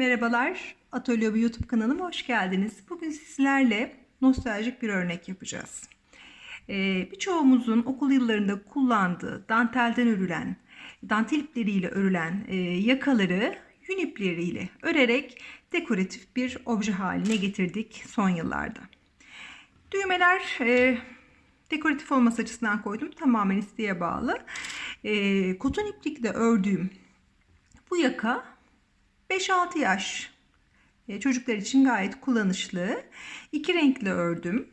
Merhabalar, Atölye YouTube kanalıma hoş geldiniz. Bugün sizlerle nostaljik bir örnek yapacağız. Ee, birçoğumuzun okul yıllarında kullandığı dantelden örülen, dantel ipleriyle örülen e, yakaları yün ipleriyle örerek dekoratif bir obje haline getirdik son yıllarda. Düğmeler e, dekoratif olması açısından koydum. Tamamen isteğe bağlı. E, koton iplikle ördüğüm bu yaka 5-6 yaş e, çocuklar için gayet kullanışlı. İki renkli ördüm.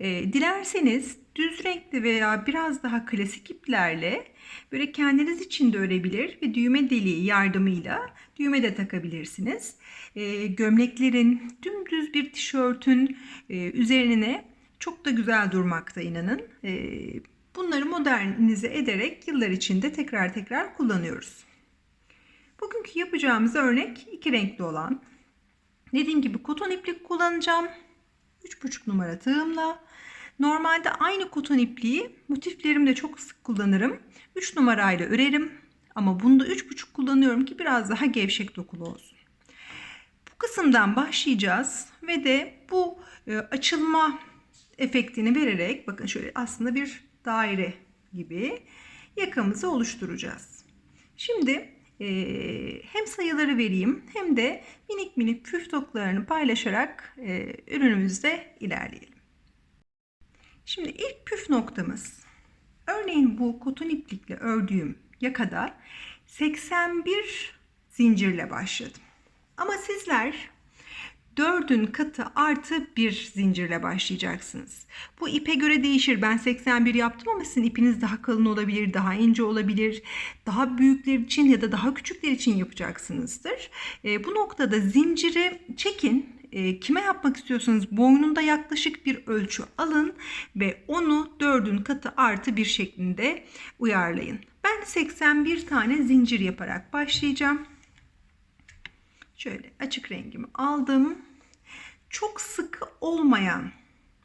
E, dilerseniz düz renkli veya biraz daha klasik iplerle böyle kendiniz için de örebilir ve düğme deliği yardımıyla düğme de takabilirsiniz. E, gömleklerin, dümdüz bir tişörtün üzerine çok da güzel durmakta inanın. Bunları modernize ederek yıllar içinde tekrar tekrar kullanıyoruz. Bugünkü yapacağımız örnek iki renkli olan. Dediğim gibi koton iplik kullanacağım. 3,5 numara tığımla. Normalde aynı koton ipliği motiflerimde çok sık kullanırım. 3 numarayla örerim. Ama bunda 3,5 kullanıyorum ki biraz daha gevşek dokulu olsun. Bu kısımdan başlayacağız ve de bu e, açılma efektini vererek bakın şöyle aslında bir daire gibi yakamızı oluşturacağız. Şimdi hem sayıları vereyim hem de minik minik püf noktalarını paylaşarak e, ürünümüzde ilerleyelim. Şimdi ilk püf noktamız örneğin bu koton iplikle ördüğüm yakada 81 zincirle başladım. Ama sizler dördün katı artı bir zincirle başlayacaksınız. Bu ipe göre değişir. Ben 81 yaptım ama sizin ipiniz daha kalın olabilir, daha ince olabilir. Daha büyükler için ya da daha küçükler için yapacaksınızdır. E, bu noktada zinciri çekin. E, kime yapmak istiyorsanız boynunda yaklaşık bir ölçü alın ve onu dördün katı artı bir şeklinde uyarlayın. Ben 81 tane zincir yaparak başlayacağım. Şöyle açık rengimi aldım. Çok sık olmayan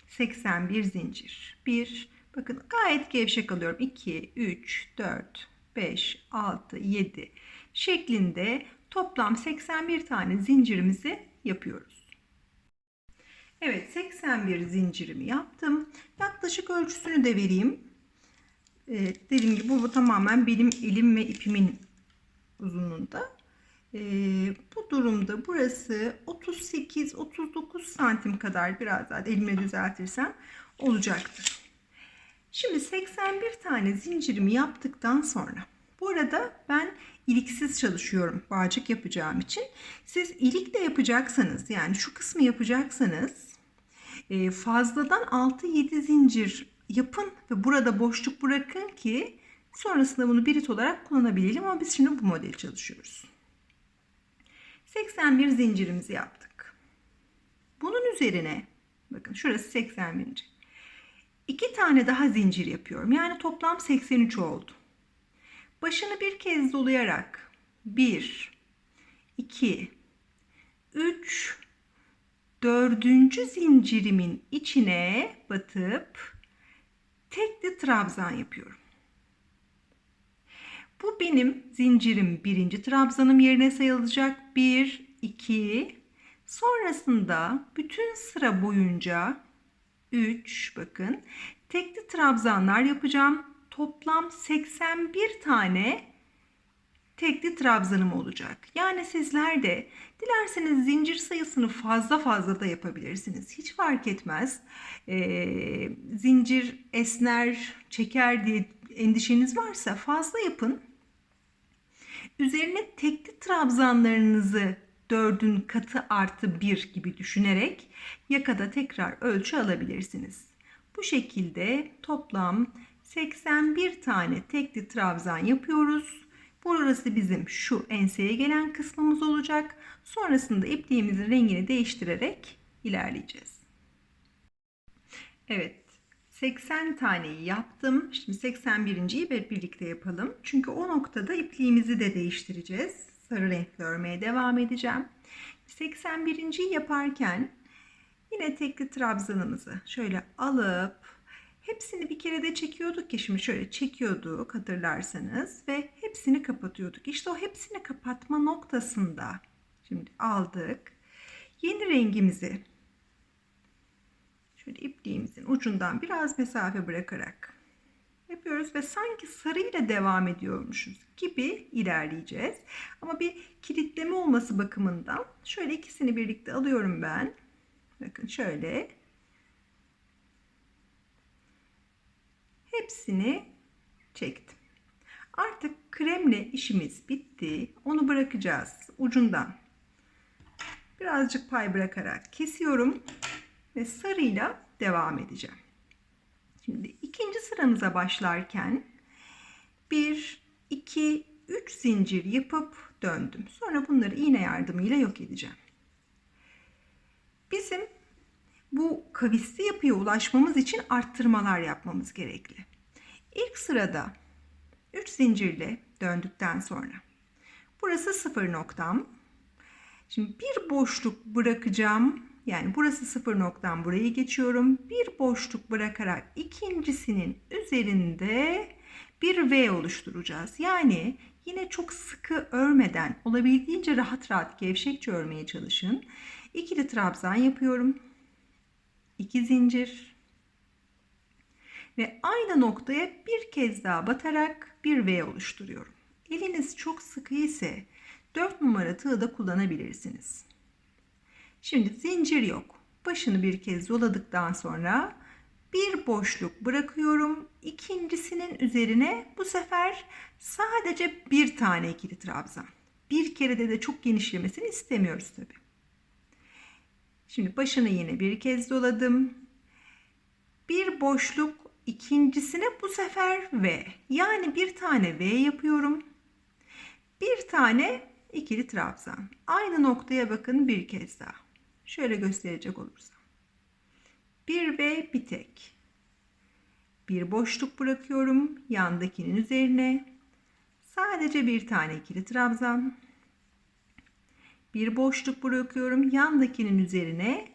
81 zincir. 1 bakın gayet gevşek alıyorum. 2 3 4 5 6 7 şeklinde toplam 81 tane zincirimizi yapıyoruz. Evet 81 zincirimi yaptım. Yaklaşık ölçüsünü de vereyim. Evet, dediğim gibi bu, bu tamamen benim elim ve ipimin uzunluğunda. Ee, bu durumda burası 38-39 santim kadar biraz daha elimle düzeltirsem olacaktır. Şimdi 81 tane zincirimi yaptıktan sonra bu arada ben iliksiz çalışıyorum bağcık yapacağım için. Siz ilik de yapacaksanız yani şu kısmı yapacaksanız e, fazladan 6-7 zincir yapın ve burada boşluk bırakın ki sonrasında bunu birit olarak kullanabilelim ama biz şimdi bu model çalışıyoruz. 81 zincirimizi yaptık. Bunun üzerine bakın şurası 81. İki tane daha zincir yapıyorum. Yani toplam 83 oldu. Başını bir kez dolayarak 1 2 3 dördüncü zincirimin içine batıp tekli trabzan yapıyorum. Bu benim zincirim birinci trabzanım yerine sayılacak. 1, 2. Sonrasında bütün sıra boyunca 3 bakın tekli trabzanlar yapacağım. Toplam 81 tane tekli trabzanım olacak. Yani sizler de dilerseniz zincir sayısını fazla fazla da yapabilirsiniz. Hiç fark etmez. Ee, zincir esner, çeker diye endişeniz varsa fazla yapın. Üzerine tekli trabzanlarınızı dördün katı artı bir gibi düşünerek yakada tekrar ölçü alabilirsiniz. Bu şekilde toplam 81 tane tekli trabzan yapıyoruz. Burası bizim şu enseye gelen kısmımız olacak. Sonrasında ipliğimizin rengini değiştirerek ilerleyeceğiz. Evet 80 taneyi yaptım. Şimdi 81.yi birlikte yapalım. Çünkü o noktada ipliğimizi de değiştireceğiz. Sarı renkli örmeye devam edeceğim. 81.yi yaparken yine tekli trabzanımızı şöyle alıp hepsini bir kere de çekiyorduk ya şimdi şöyle çekiyorduk hatırlarsanız ve hepsini kapatıyorduk. İşte o hepsini kapatma noktasında Şimdi aldık. Yeni rengimizi şöyle ipliğimizin ucundan biraz mesafe bırakarak yapıyoruz ve sanki sarıyla devam ediyormuşuz gibi ilerleyeceğiz. Ama bir kilitleme olması bakımından şöyle ikisini birlikte alıyorum ben. Bakın şöyle. Hepsini çektim. Artık kremle işimiz bitti. Onu bırakacağız ucundan. Birazcık pay bırakarak kesiyorum ve sarıyla devam edeceğim. Şimdi ikinci sıramıza başlarken 1, 2, 3 zincir yapıp döndüm. Sonra bunları iğne yardımıyla yok edeceğim. Bizim bu kavisli yapıya ulaşmamız için arttırmalar yapmamız gerekli. İlk sırada 3 zincirle döndükten sonra burası sıfır noktam. Şimdi bir boşluk bırakacağım. Yani burası sıfır noktam burayı geçiyorum. Bir boşluk bırakarak ikincisinin üzerinde bir V oluşturacağız. Yani yine çok sıkı örmeden olabildiğince rahat rahat gevşekçe örmeye çalışın. İkili trabzan yapıyorum. 2 zincir ve aynı noktaya bir kez daha batarak bir V oluşturuyorum. Eliniz çok sıkı ise 4 numara tığ da kullanabilirsiniz. Şimdi zincir yok. Başını bir kez doladıktan sonra bir boşluk bırakıyorum. İkincisinin üzerine bu sefer sadece bir tane ikili trabzan. Bir kerede de çok genişlemesini istemiyoruz tabi. Şimdi başını yine bir kez doladım. Bir boşluk ikincisine bu sefer V. Yani bir tane V yapıyorum. Bir tane ikili trabzan. Aynı noktaya bakın bir kez daha. Şöyle gösterecek olursam. Bir V bir tek. Bir boşluk bırakıyorum yandakinin üzerine. Sadece bir tane ikili trabzan. Bir boşluk bırakıyorum yandakinin üzerine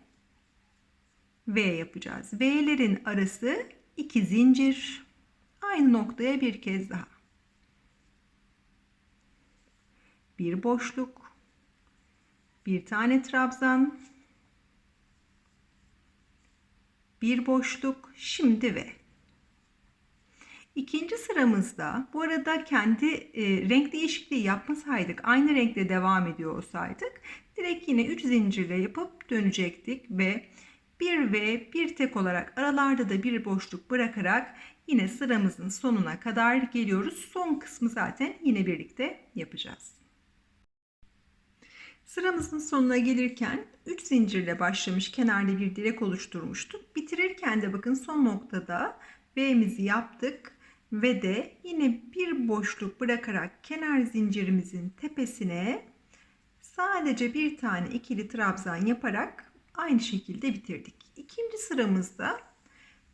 V yapacağız. V'lerin arası iki zincir. Aynı noktaya bir kez daha. Bir boşluk. Bir tane trabzan. Bir boşluk. Şimdi V. İkinci sıramızda bu arada kendi e, renk değişikliği yapmasaydık aynı renkle devam ediyor olsaydık direkt yine 3 zincirle yapıp dönecektik ve bir ve bir tek olarak aralarda da bir boşluk bırakarak yine sıramızın sonuna kadar geliyoruz. Son kısmı zaten yine birlikte yapacağız. Sıramızın sonuna gelirken 3 zincirle başlamış kenarda bir direk oluşturmuştuk. Bitirirken de bakın son noktada V'mizi yaptık ve de yine bir boşluk bırakarak kenar zincirimizin tepesine sadece bir tane ikili trabzan yaparak aynı şekilde bitirdik. İkinci sıramızda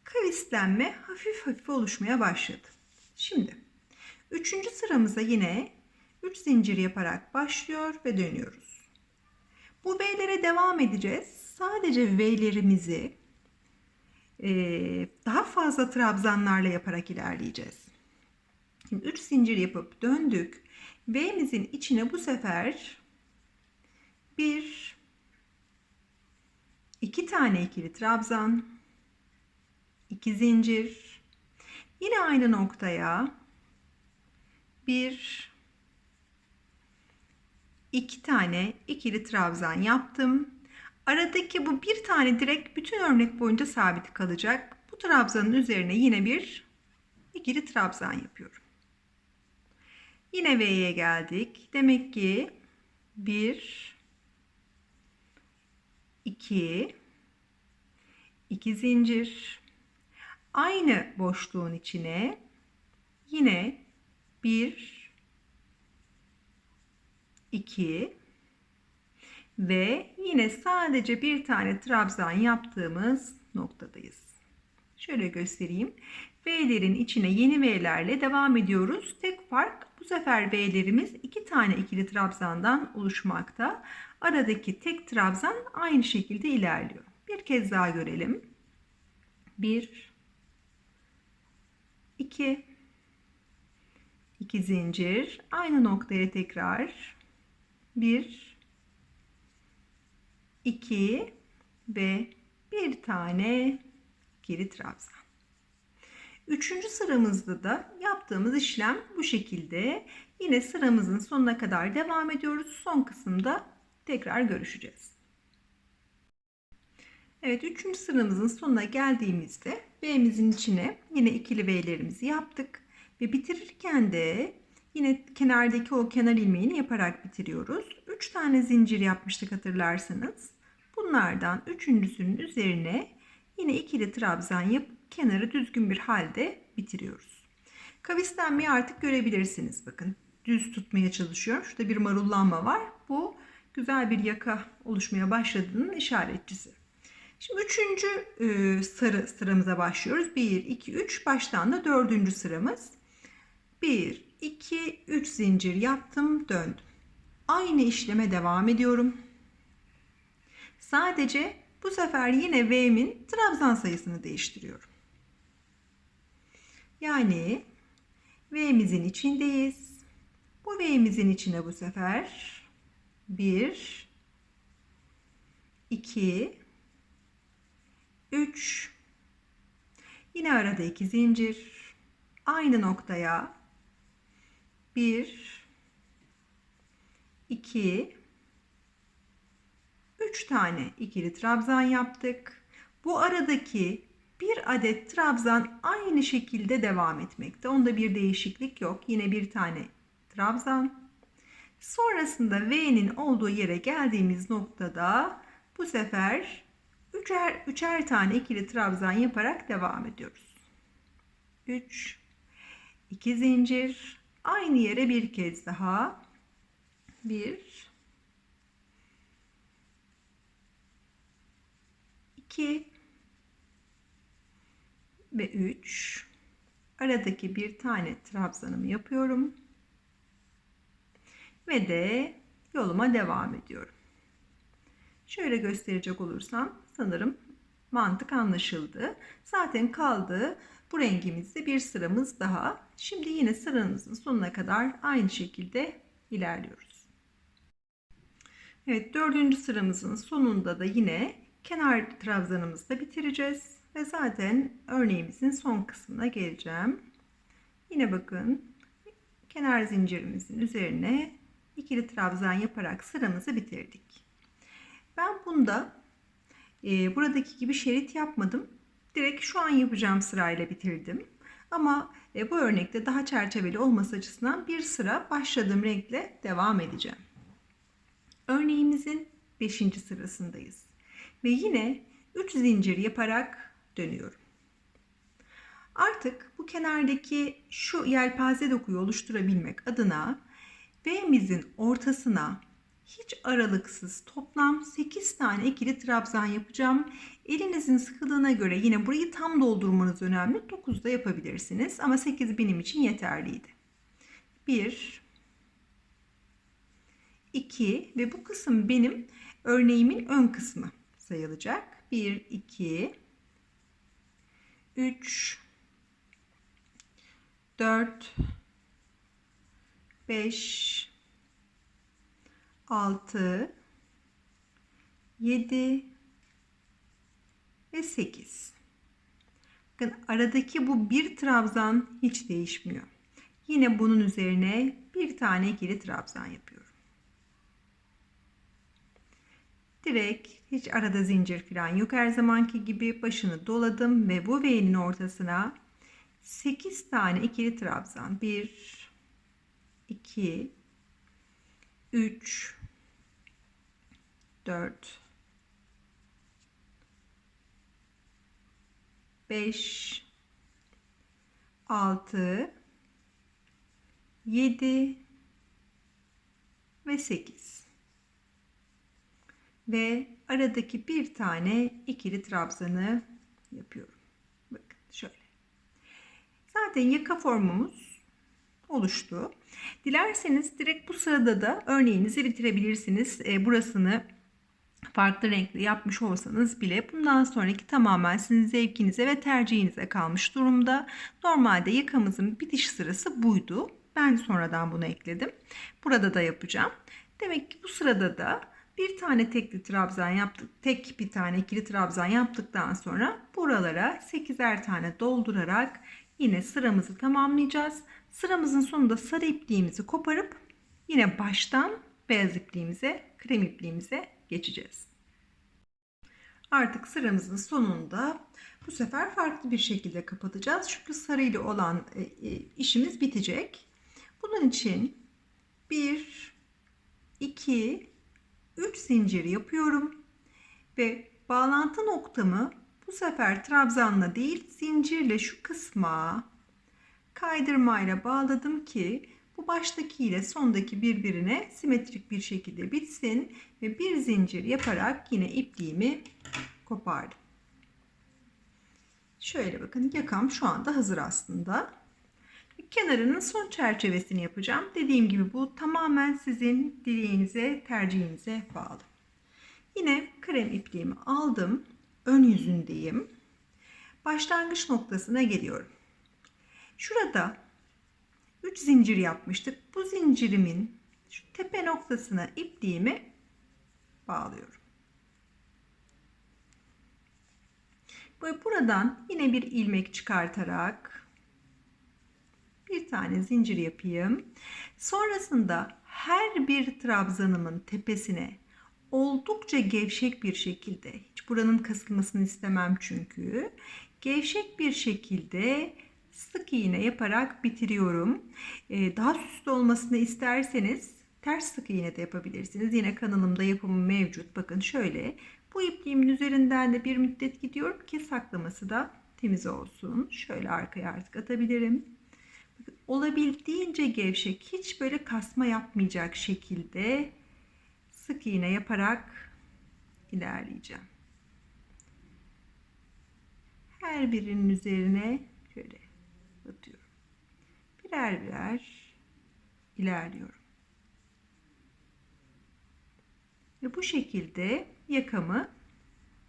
kavislenme hafif hafif oluşmaya başladı. Şimdi üçüncü sıramıza yine 3 zincir yaparak başlıyor ve dönüyoruz. Bu V'lere devam edeceğiz. Sadece V'lerimizi daha fazla trabzanlarla yaparak ilerleyeceğiz. Şimdi 3 zincir yapıp döndük. V'mizin içine bu sefer bir iki tane ikili trabzan, iki zincir, yine aynı noktaya bir iki tane ikili trabzan yaptım. Aradaki bu bir tane direk bütün örnek boyunca sabit kalacak. Bu trabzanın üzerine yine bir ikili trabzan yapıyorum. Yine V'ye geldik. Demek ki 1 2 2 zincir aynı boşluğun içine yine 1 2 ve yine sadece bir tane trabzan yaptığımız noktadayız. Şöyle göstereyim. V'lerin içine yeni V'lerle devam ediyoruz. Tek fark bu sefer V'lerimiz iki tane ikili trabzandan oluşmakta. Aradaki tek trabzan aynı şekilde ilerliyor. Bir kez daha görelim. 1 2 2 zincir aynı noktaya tekrar 1 2 ve bir tane ikili trabzan. Üçüncü sıramızda da yaptığımız işlem bu şekilde. Yine sıramızın sonuna kadar devam ediyoruz. Son kısımda tekrar görüşeceğiz. Evet, üçüncü sıramızın sonuna geldiğimizde V'mizin içine yine ikili V'lerimizi yaptık. Ve bitirirken de yine kenardaki o kenar ilmeğini yaparak bitiriyoruz. Üç tane zincir yapmıştık hatırlarsanız. Bunlardan üçüncüsünün üzerine yine ikili trabzan yapıp kenarı düzgün bir halde bitiriyoruz. Kavislenmeyi artık görebilirsiniz. Bakın düz tutmaya çalışıyorum. Şurada bir marullanma var. Bu güzel bir yaka oluşmaya başladığının işaretçisi. Şimdi üçüncü e, sarı sıramıza başlıyoruz. 1, 2, 3. Baştan da dördüncü sıramız. 1, 2, 3 zincir yaptım, döndüm. Aynı işleme devam ediyorum. Sadece bu sefer yine V'min trabzan sayısını değiştiriyorum. Yani V'mizin içindeyiz. Bu V'mizin içine bu sefer 1 2 3 yine arada iki zincir aynı noktaya 1 2 3 tane ikili trabzan yaptık. Bu aradaki bir adet trabzan aynı şekilde devam etmekte. Onda bir değişiklik yok. Yine bir tane trabzan. Sonrasında V'nin olduğu yere geldiğimiz noktada bu sefer üçer, üçer tane ikili trabzan yaparak devam ediyoruz. 3 2 zincir aynı yere bir kez daha. 1 2 ve 3 aradaki bir tane trabzanımı yapıyorum. Ve de yoluma devam ediyorum. Şöyle gösterecek olursam sanırım mantık anlaşıldı. Zaten kaldı bu rengimizde bir sıramız daha. Şimdi yine sıramızın sonuna kadar aynı şekilde ilerliyoruz. Evet dördüncü sıramızın sonunda da yine kenar trabzanımızı da bitireceğiz. Ve zaten örneğimizin son kısmına geleceğim. Yine bakın kenar zincirimizin üzerine ikili trabzan yaparak sıramızı bitirdik. Ben bunda e, buradaki gibi şerit yapmadım. Direkt şu an yapacağım sırayla bitirdim. Ama e, bu örnekte daha çerçeveli olması açısından bir sıra başladığım renkle devam edeceğim. Örneğimizin 5. sırasındayız. Ve yine 3 zincir yaparak dönüyorum. Artık bu kenardaki şu yelpaze dokuyu oluşturabilmek adına V'mizin ortasına hiç aralıksız toplam 8 tane ikili trabzan yapacağım. Elinizin sıkılığına göre yine burayı tam doldurmanız önemli. 9 da yapabilirsiniz ama 8 benim için yeterliydi. 1 2 ve bu kısım benim örneğimin ön kısmı sayılacak. 1 2 3 4 5 6 7 ve 8. Bakın aradaki bu bir trabzan hiç değişmiyor. Yine bunun üzerine bir tane ikili trabzan yapıyorum. Direkt hiç arada zincir falan yok her zamanki gibi başını doladım ve bu V'nin ortasına 8 tane ikili trabzan. 1 2 3 4 5 6 7 ve 8 ve aradaki bir tane ikili trabzanı yapıyorum. Bakın şöyle. Zaten yaka formumuz oluştu. Dilerseniz direkt bu sırada da örneğinizi bitirebilirsiniz. E, burasını farklı renkli yapmış olsanız bile bundan sonraki tamamen sizin zevkinize ve tercihinize kalmış durumda. Normalde yakamızın bitiş sırası buydu. Ben sonradan bunu ekledim. Burada da yapacağım. Demek ki bu sırada da bir tane tekli trabzan yaptık. Tek bir tane ikili trabzan yaptıktan sonra buralara 8'er tane doldurarak yine sıramızı tamamlayacağız. Sıramızın sonunda sarı ipliğimizi koparıp yine baştan beyaz ipliğimize, krem ipliğimize geçeceğiz. Artık sıramızın sonunda bu sefer farklı bir şekilde kapatacağız. Çünkü sarı ile olan e, e, işimiz bitecek. Bunun için 1 2 3 zincir yapıyorum ve bağlantı noktamı bu sefer trabzanla değil zincirle şu kısma kaydırmayla bağladım ki bu baştaki ile sondaki birbirine simetrik bir şekilde bitsin ve bir zincir yaparak yine ipliğimi kopardım. Şöyle bakın yakam şu anda hazır aslında. Kenarının son çerçevesini yapacağım. Dediğim gibi bu tamamen sizin dileğinize, tercihinize bağlı. Yine krem ipliğimi aldım. Ön yüzündeyim. Başlangıç noktasına geliyorum. Şurada 3 zincir yapmıştık. Bu zincirimin şu tepe noktasına ipliğimi bağlıyorum. Böyle buradan yine bir ilmek çıkartarak bir tane zincir yapayım. Sonrasında her bir trabzanımın tepesine oldukça gevşek bir şekilde hiç buranın kasılmasını istemem çünkü gevşek bir şekilde sık iğne yaparak bitiriyorum. Ee, daha süslü olmasını isterseniz ters sık iğne de yapabilirsiniz. Yine kanalımda yapımı mevcut. Bakın şöyle bu ipliğimin üzerinden de bir müddet gidiyorum ki saklaması da temiz olsun. Şöyle arkaya artık atabilirim. Olabildiğince gevşek, hiç böyle kasma yapmayacak şekilde sık iğne yaparak ilerleyeceğim. Her birinin üzerine şöyle batıyorum. Birer birer ilerliyorum. Ve bu şekilde yakamı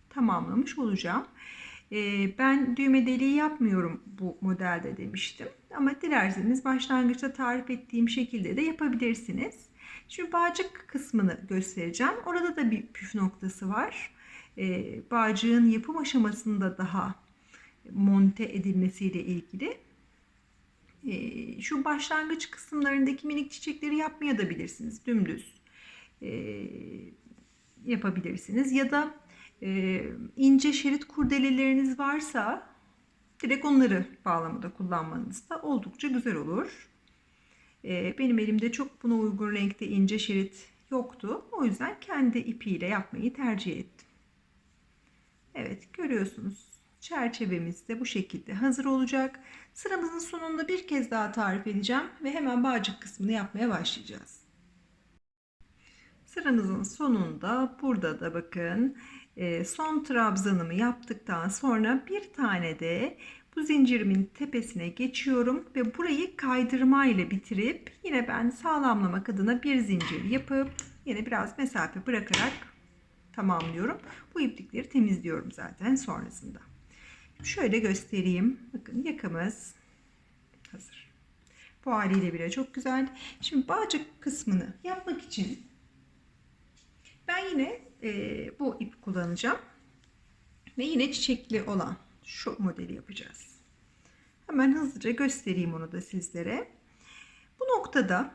tamamlamış olacağım. Ee, ben düğme deliği yapmıyorum bu modelde demiştim. Ama dilerseniz başlangıçta tarif ettiğim şekilde de yapabilirsiniz. Şimdi bağcık kısmını göstereceğim. Orada da bir püf noktası var. Ee, bağcığın yapım aşamasında daha monte edilmesiyle ilgili. Ee, şu başlangıç kısımlarındaki minik çiçekleri yapmaya da bilirsiniz. Dümdüz ee, yapabilirsiniz. Ya da e, ince şerit kurdeleleriniz varsa direkt onları bağlamada kullanmanız da oldukça güzel olur. Benim elimde çok buna uygun renkte ince şerit yoktu. O yüzden kendi ipiyle yapmayı tercih ettim. Evet görüyorsunuz çerçevemiz de bu şekilde hazır olacak. Sıramızın sonunda bir kez daha tarif edeceğim ve hemen bağcık kısmını yapmaya başlayacağız. Sıramızın sonunda burada da bakın e, son trabzanımı yaptıktan sonra bir tane de bu zincirimin tepesine geçiyorum ve burayı kaydırma ile bitirip yine ben sağlamlamak adına bir zincir yapıp yine biraz mesafe bırakarak tamamlıyorum. Bu iplikleri temizliyorum zaten sonrasında. Şöyle göstereyim. Bakın yakamız hazır. Bu haliyle bile çok güzel. Şimdi bağcık kısmını yapmak için ben yine e, bu ip kullanacağım. Ve yine çiçekli olan şu modeli yapacağız. Hemen hızlıca göstereyim onu da sizlere. Bu noktada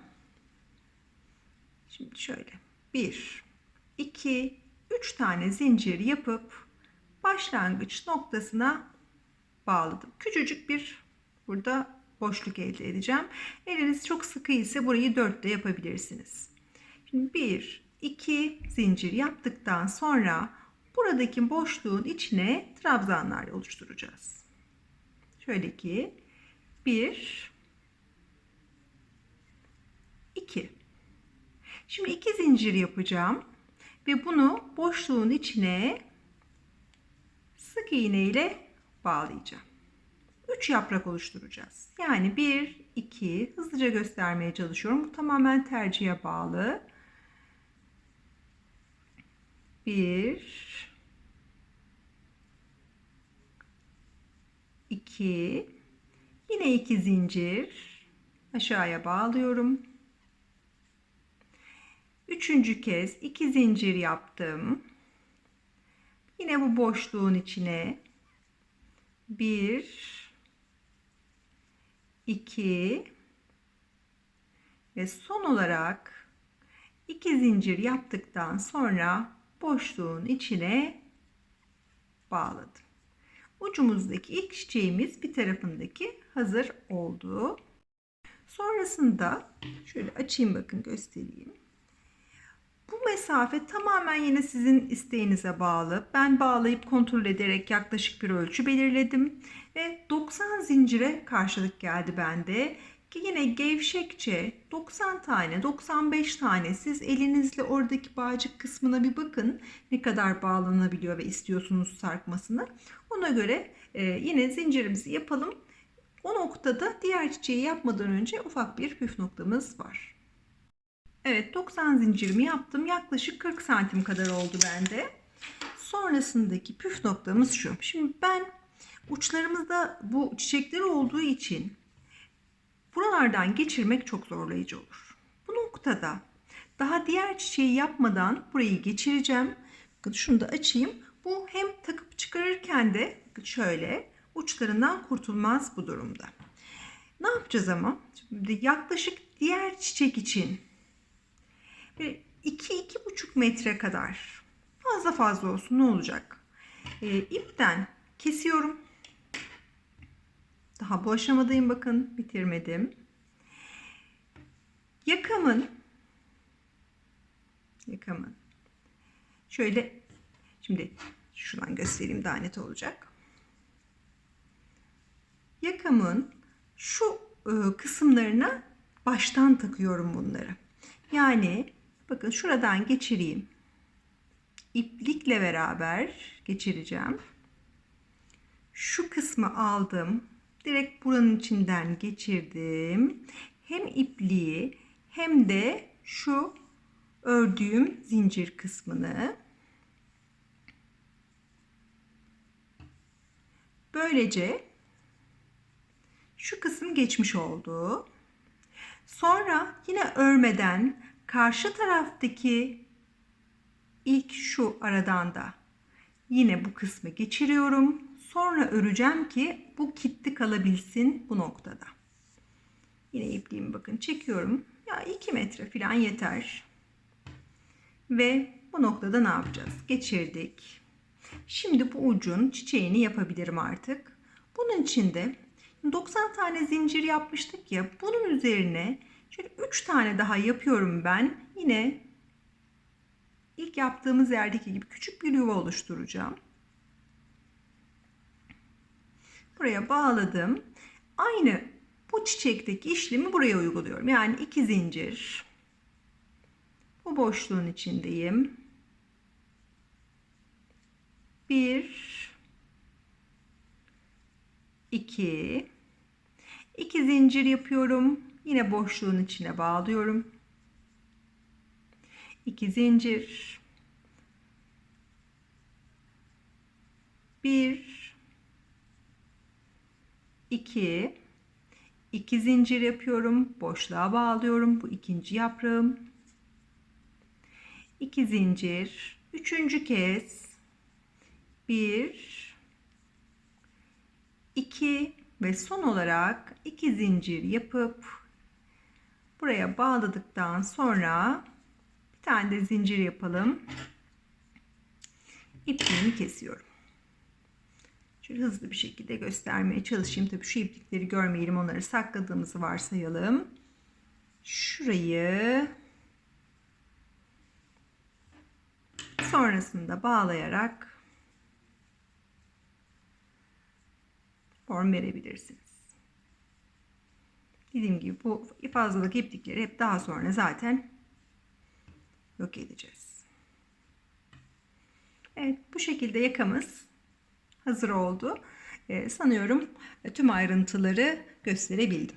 şimdi şöyle 1 2 3 tane zincir yapıp başlangıç noktasına bağladım. Küçücük bir burada boşluk elde edeceğim. Eliniz çok sıkı ise burayı 4 de yapabilirsiniz. Şimdi 1 2 zincir yaptıktan sonra buradaki boşluğun içine trabzanlar oluşturacağız. Şöyle ki 1 2 Şimdi iki zincir yapacağım ve bunu boşluğun içine sık iğne ile bağlayacağım. 3 yaprak oluşturacağız. Yani 1 2 hızlıca göstermeye çalışıyorum. Bu tamamen tercihe bağlı. 1 2 yine iki zincir aşağıya bağlıyorum Üçüncü kez iki zincir yaptım. Yine bu boşluğun içine bir, iki ve son olarak iki zincir yaptıktan sonra boşluğun içine bağladım. Ucumuzdaki ilk çiçeğimiz bir tarafındaki hazır oldu. Sonrasında şöyle açayım bakın göstereyim. Bu mesafe tamamen yine sizin isteğinize bağlı. Ben bağlayıp kontrol ederek yaklaşık bir ölçü belirledim. Ve 90 zincire karşılık geldi bende. Ki yine gevşekçe 90 tane 95 tane siz elinizle oradaki bağcık kısmına bir bakın. Ne kadar bağlanabiliyor ve istiyorsunuz sarkmasını. Ona göre e, yine zincirimizi yapalım. O noktada diğer çiçeği yapmadan önce ufak bir püf noktamız var. Evet 90 zincirimi yaptım. Yaklaşık 40 santim kadar oldu bende. Sonrasındaki püf noktamız şu. Şimdi ben uçlarımızda bu çiçekler olduğu için buralardan geçirmek çok zorlayıcı olur. Bu noktada daha diğer çiçeği yapmadan burayı geçireceğim. Şunu da açayım. Bu hem takıp çıkarırken de şöyle uçlarından kurtulmaz bu durumda. Ne yapacağız ama? Şimdi yaklaşık diğer çiçek için 2-2,5 metre kadar fazla fazla olsun ne olacak? E, ipten kesiyorum. Daha bu aşamadayım bakın bitirmedim. Yakamın yakamın şöyle şimdi şuradan göstereyim daha net olacak. Yakamın şu e, kısımlarına baştan takıyorum bunları. Yani bakın şuradan geçireyim. İplikle beraber geçireceğim. Şu kısmı aldım. Direkt buranın içinden geçirdim. Hem ipliği hem de şu ördüğüm zincir kısmını böylece şu kısım geçmiş oldu. Sonra yine örmeden karşı taraftaki ilk şu aradan da yine bu kısmı geçiriyorum. Sonra öreceğim ki bu kilitli kalabilsin bu noktada. Yine ipliğimi bakın çekiyorum. Ya 2 metre falan yeter. Ve bu noktada ne yapacağız? Geçirdik. Şimdi bu ucun çiçeğini yapabilirim artık. Bunun için de 90 tane zincir yapmıştık ya. Bunun üzerine şöyle 3 tane daha yapıyorum ben. Yine ilk yaptığımız yerdeki gibi küçük bir yuva oluşturacağım. Buraya bağladım. Aynı bu çiçekteki işlemi buraya uyguluyorum. Yani iki zincir. Bu boşluğun içindeyim. Bir, iki, iki zincir yapıyorum. Yine boşluğun içine bağlıyorum. İki zincir. Bir, 2 2 zincir yapıyorum. Boşluğa bağlıyorum. Bu ikinci yaprağım. 2 zincir. Üçüncü kez 1 2 ve son olarak 2 zincir yapıp buraya bağladıktan sonra bir tane de zincir yapalım. İpliğimi kesiyorum. Şöyle hızlı bir şekilde göstermeye çalışayım. Tabii şu iplikleri görmeyelim. Onları sakladığımızı varsayalım. Şurayı sonrasında bağlayarak form verebilirsiniz. Dediğim gibi bu fazlalık iplikleri hep daha sonra zaten yok edeceğiz. Evet bu şekilde yakamız hazır oldu. Ee, sanıyorum tüm ayrıntıları gösterebildim.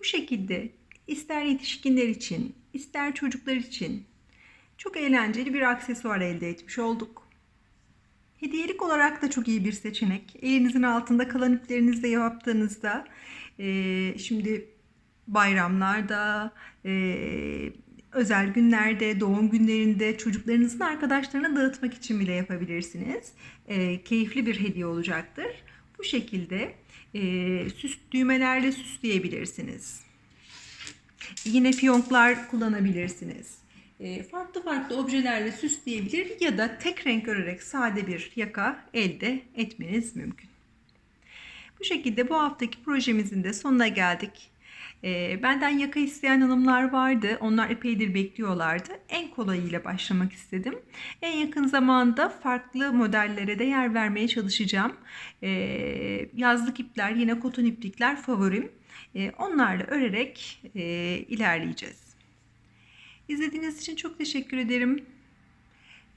Bu şekilde ister yetişkinler için, ister çocuklar için çok eğlenceli bir aksesuar elde etmiş olduk. Hediyelik olarak da çok iyi bir seçenek. Elinizin altında kalan iplerinizle yaptığınızda e, şimdi bayramlarda, e, özel günlerde, doğum günlerinde çocuklarınızın arkadaşlarına dağıtmak için bile yapabilirsiniz. E, keyifli bir hediye olacaktır. Bu şekilde e, süs düğmelerle süsleyebilirsiniz. Yine fiyonklar kullanabilirsiniz. E, farklı farklı objelerle süsleyebilir ya da tek renk örerek sade bir yaka elde etmeniz mümkün. Bu şekilde bu haftaki projemizin de sonuna geldik. E, benden yaka isteyen hanımlar vardı. Onlar epeydir bekliyorlardı. En kolayıyla başlamak istedim. En yakın zamanda farklı modellere de yer vermeye çalışacağım. E, yazlık ipler, yine koton iplikler favorim. E, onlarla örerek e, ilerleyeceğiz. İzlediğiniz için çok teşekkür ederim.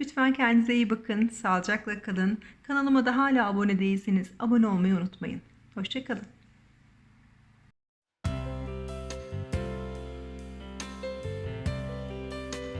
Lütfen kendinize iyi bakın, sağlıcakla kalın. Kanalıma da hala abone değilseniz abone olmayı unutmayın. Hoşçakalın.